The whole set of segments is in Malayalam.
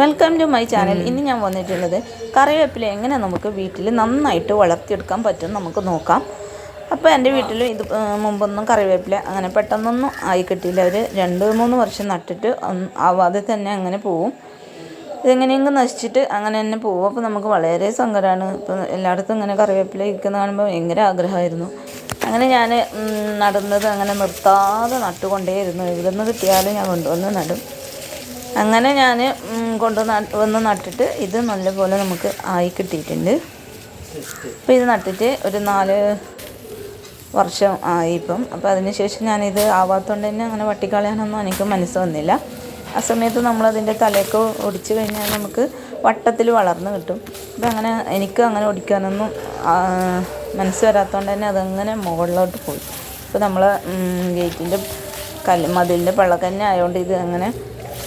വെൽക്കം ടു മൈ ചാനൽ ഇന്ന് ഞാൻ വന്നിട്ടുള്ളത് കറിവേപ്പില എങ്ങനെ നമുക്ക് വീട്ടിൽ നന്നായിട്ട് വളർത്തിയെടുക്കാൻ പറ്റും നമുക്ക് നോക്കാം. അപ്പോൾ എന്റെ വീട്ടിൽ ഇത് മുമ്പൊന്നും കറിവേപ്പില അങ്ങനെ പെട്ടെന്നൊന്നും ആയി കിട്ടിയില്ല. അവർ രണ്ട് മൂന്ന് വർഷം നട്ടിട്ട് ആവാതെ തന്നെ അങ്ങനെ പോവും. ഇതെങ്ങനെയെങ്കിലും നശിച്ചിട്ട് അങ്ങനെ തന്നെ പോകും അപ്പോൾ നമുക്ക് വളരെ സങ്കടമാണ് ഇപ്പോൾ എല്ലായിടത്തും ഇങ്ങനെ കറിവേപ്പില ഇരിക്കുന്ന കാണുമ്പോൾ ഭയങ്കര ആഗ്രഹമായിരുന്നു. അങ്ങനെ ഞാൻ നടുന്നത് അങ്ങനെ നിർത്താതെ നട്ടുകൊണ്ടേയിരുന്നു. ഇവിടെ നിന്ന് കിട്ടിയാലും ഞാൻ കൊണ്ടുവന്ന് നടും. അങ്ങനെ ഞാൻ കൊണ്ട് വന്ന് നട്ടിട്ട് ഇത് നല്ലപോലെ നമുക്ക് ആയി കിട്ടിയിട്ടുണ്ട്. അപ്പോൾ ഇത് നട്ടിട്ട് ഒരു നാല് വർഷം ആയി ഇപ്പം. അപ്പോൾ അതിന് ശേഷം ഞാനിത് ആവാത്തതുകൊണ്ട് തന്നെ അങ്ങനെ വട്ടിക്കളയാനൊന്നും എനിക്ക് മനസ്സ് വന്നില്ല. ആ സമയത്ത് നമ്മളതിന്റെ തലയൊക്കെ ഒടിച്ച് കഴിഞ്ഞാൽ നമുക്ക് വട്ടത്തിൽ വളർന്ന് കിട്ടും. അപ്പം അങ്ങനെ എനിക്ക് അങ്ങനെ ഒടിക്കാനൊന്നും മനസ്സ് വരാത്തതുകൊണ്ട് തന്നെ അതങ്ങനെ മുകളിലോട്ട് പോയി. അപ്പോൾ നമ്മൾ ഗേറ്റിന്റെ കല്ല് മതിലിന്റെ പള്ളക്ക് ആയതുകൊണ്ട് ഇത് അങ്ങനെ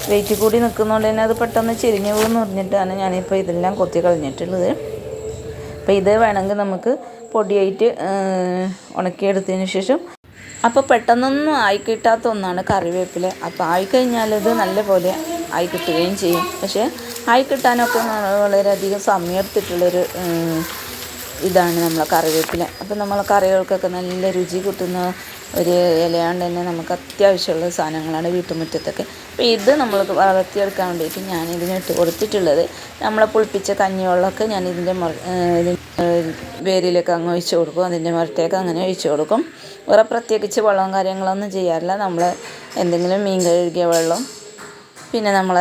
വെയിറ്റ് കൂടി നിൽക്കുന്നതുകൊണ്ട് തന്നെ അത് പെട്ടെന്ന് ചെരിഞ്ഞു പോകുമെന്ന് പറഞ്ഞിട്ടാണ് ഞാനിപ്പോൾ ഇതെല്ലാം കൊത്തി കളഞ്ഞിട്ടുള്ളത്. അപ്പോൾ ഇത് വേണമെങ്കിൽ നമുക്ക് പൊടിയായിട്ട് ഉണക്കിയെടുത്തതിന് ശേഷം അപ്പോൾ പെട്ടെന്നൊന്നും ആയി കിട്ടാത്ത ഒന്നാണ് കറിവേപ്പില. അപ്പോൾ ആയിക്കഴിഞ്ഞാൽ ഇത് നല്ലപോലെ ആയി കിട്ടുകയും ചെയ്യും. പക്ഷേ ആയി കിട്ടാനൊക്കെ വളരെയധികം സമയം എടുത്തിട്ടുള്ളൊരു ഇതാണ് നമ്മളെ കറിവേപ്പില. അപ്പോൾ നമ്മൾ കറികൾക്കൊക്കെ നല്ല രുചി കിട്ടുന്ന ഒരു ഇലയാണ്ട് തന്നെ നമുക്ക് അത്യാവശ്യമുള്ള സാധനങ്ങളാണ് വീട്ടുമുറ്റത്തൊക്കെ. അപ്പോൾ ഇത് നമ്മൾ വളർത്തിയെടുക്കാൻ വേണ്ടിയിട്ട് ഞാൻ ഇതിന് ഇട്ട് കൊടുത്തിട്ടുള്ളത്. നമ്മളെ പുളിപ്പിച്ച കഞ്ഞിവെള്ളമൊക്കെ ഞാൻ ഇതിന്റെ വേരിലേക്ക് അങ്ങ് ഒഴിച്ച് കൊടുക്കും. അതിന്റെ മുറത്തേക്ക് അങ്ങനെ ഒഴിച്ച് കൊടുക്കും. വേറെ പ്രത്യേകിച്ച് വെള്ളവും കാര്യങ്ങളൊന്നും ചെയ്യാറില്ല. നമ്മൾ എന്തെങ്കിലും മീൻ കഴുകിയ വെള്ളം പിന്നെ നമ്മൾ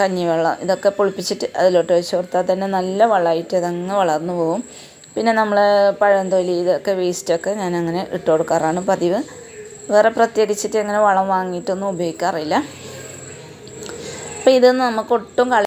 കഞ്ഞിവെള്ളം ഇതൊക്കെ പുളിപ്പിച്ചിട്ട് അതിലോട്ട് ഒഴിച്ച് കൊടുത്താൽ തന്നെ നല്ല വളമായിട്ട് അതങ്ങ് വളർന്നു പോകും പിന്നെ നമ്മൾ പഴംതൊലി ഇതൊക്കെ വേസ്റ്റൊക്കെ ഞാൻ അങ്ങനെ ഇട്ട് കൊടുക്കാറാണ് പതിവ്. വേറെ പ്രത്യേകിച്ചിട്ട് അങ്ങനെ വളം വാങ്ങിയിട്ടൊന്നും ഉപയോഗിക്കാറില്ല. അപ്പോൾ ഇതൊന്നും നമുക്ക് ഒട്ടും കള